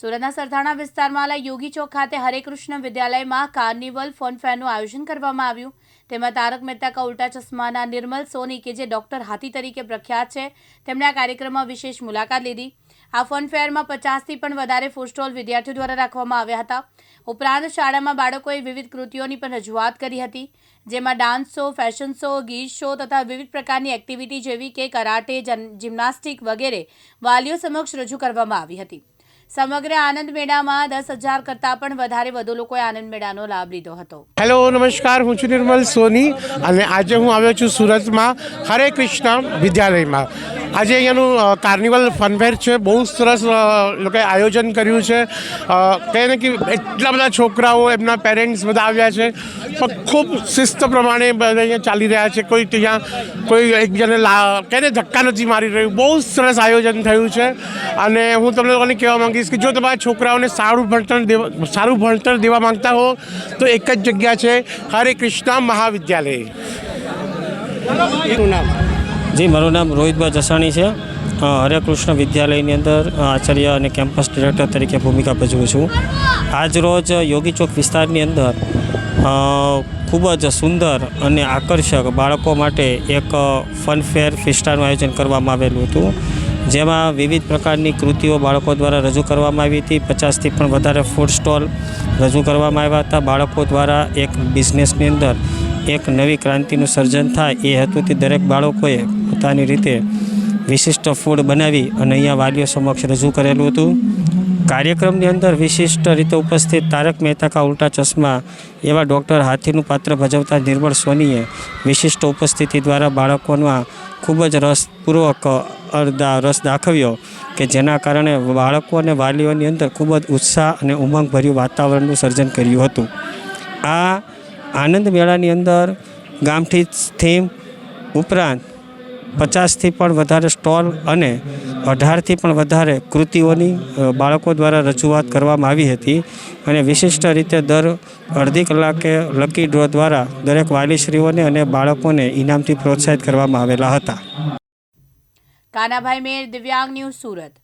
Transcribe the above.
સુરતના સરથાણા વિસ્તારમાં આવેલા યોગી ચોક ખાતે હરે વિદ્યાલયમાં કાર્નિવલ ફન ફેરનું આયોજન કરવામાં આવ્યું. તેમાં તારક મહેતા કા ઉલ્ટા ચશ્માના નિર્મલ સોની કે જે ડોક્ટર હાથી તરીકે પ્રખ્યાત છે, તેમણે આ કાર્યક્રમમાં વિશેષ મુલાકાત લીધી. આ ફન ફેરમાં પચાસથી પણ વધારે ફૂડ સ્ટોલ વિદ્યાર્થીઓ દ્વારા રાખવામાં આવ્યા હતા. ઉપરાંત શાળામાં બાળકોએ વિવિધ કૃતિઓની પણ રજૂઆત કરી હતી, જેમાં ડાન્સ શો ફેશન શો ગીત શો તથા વિવિધ પ્રકારની એક્ટિવિટી જેવી કે કરાટે જિમ્નાસ્ટિક વગેરે વાલીઓ સમક્ષ રજૂ કરવામાં આવી હતી. સમગ્ર આનંદ મેળામાં દસ હજાર કરતાં પણ વધારે વધુ લોકોએ આનંદ મેળાનો લાભ લીધો હતો. હેલો, નમસ્કાર. હું છું નિર્મલ સોની અને આજે હું આવ્યો છું સુરતમાં હરે કૃષ્ણ વિદ્યાલયમાં. આજે અહીંયાનું કાર્નિવલ ફનફેર છે. બહુ સરસ લોકોએ આયોજન કર્યું છે. કહે ને કે એટલા બધા છોકરાઓ, એમના પેરેન્ટ્સ બધા આવ્યા છે. પણ ખૂબ શિસ્ત પ્રમાણે અહીંયા ચાલી રહ્યા છે. કોઈ ત્યાં, કોઈ એકબીજાને લા, કહે ધક્કા નથી મારી રહ્યું. બહુ સરસ આયોજન થયું છે. અને હું તમને લોકોને કહેવા માંગીશ કે જો તમારા છોકરાઓને સારું ભણતર દેવા સારું ભણતર દેવા માંગતા હો, તો એક જ જગ્યા છે, હરે કૃષ્ણ મહાવિદ્યાલય. જી, મારું નામ રોહિતભાઈ જસાણી છે. હરે કૃષ્ણ વિદ્યાલયની અંદર આચાર્ય અને કેમ્પસ ડિરેક્ટર તરીકે ભૂમિકા ભજવું છું. આજ રોજ યોગી ચોક વિસ્તારની અંદર ખૂબ જ સુંદર અને આકર્ષક બાળકો માટે એક ફન ફેર ફિસ્ટાનું આયોજન કરવામાં આવેલું હતું. જેમાં વિવિધ પ્રકારની કૃતિઓ બાળકો દ્વારા રજૂ કરવામાં આવી હતી. પચાસથી પણ વધારે ફૂડ સ્ટોલ રજૂ કરવામાં આવ્યા હતા. બાળકો દ્વારા એક બિઝનેસની અંદર એક નવી ક્રાંતિનું સર્જન થાય એ હેતુથી દરેક બાળકોએ પોતાની રીતે વિશિષ્ટ ફૂડ બનાવી અને અહીંયા વાલીઓ સમક્ષ રજૂ કરેલું હતું. કાર્યક્રમની અંદર વિશિષ્ટ રીતે ઉપસ્થિત તારક મહેતા કા ઉલ્ટા ચશ્મા એવા ડૉક્ટર હાથીનું પાત્ર ભજવતા નિર્મળ સોનીએ વિશિષ્ટ ઉપસ્થિતિ દ્વારા બાળકોમાં ખૂબ જ રસપૂર્વક અર્ધા રસ દાખવ્યો કે જેના કારણે બાળકો અને વાલીઓની અંદર ખૂબ જ ઉત્સાહ અને ઉમંગભર્યું વાતાવરણનું સર્જન કર્યું હતું. આ આનંદ મેળાની અંદર ગામઠી થીમ ઉપરાંત પચાસથી પણ વધારે સ્ટોલ અને અઢારથી પણ વધારે કૃતિઓની બાળકો દ્વારા રજૂઆત કરવામાં આવી હતી અને વિશિષ્ટ રીતે દર અડધી કલાકે લકી ડ્રો દ્વારા દરેક વાલીશ્રીઓને અને બાળકોને ઇનામથી પ્રોત્સાહિત કરવામાં આવેલા હતા. કાનાભાઈ મેર, દિવ્યાંગ ન્યૂઝ સુરત.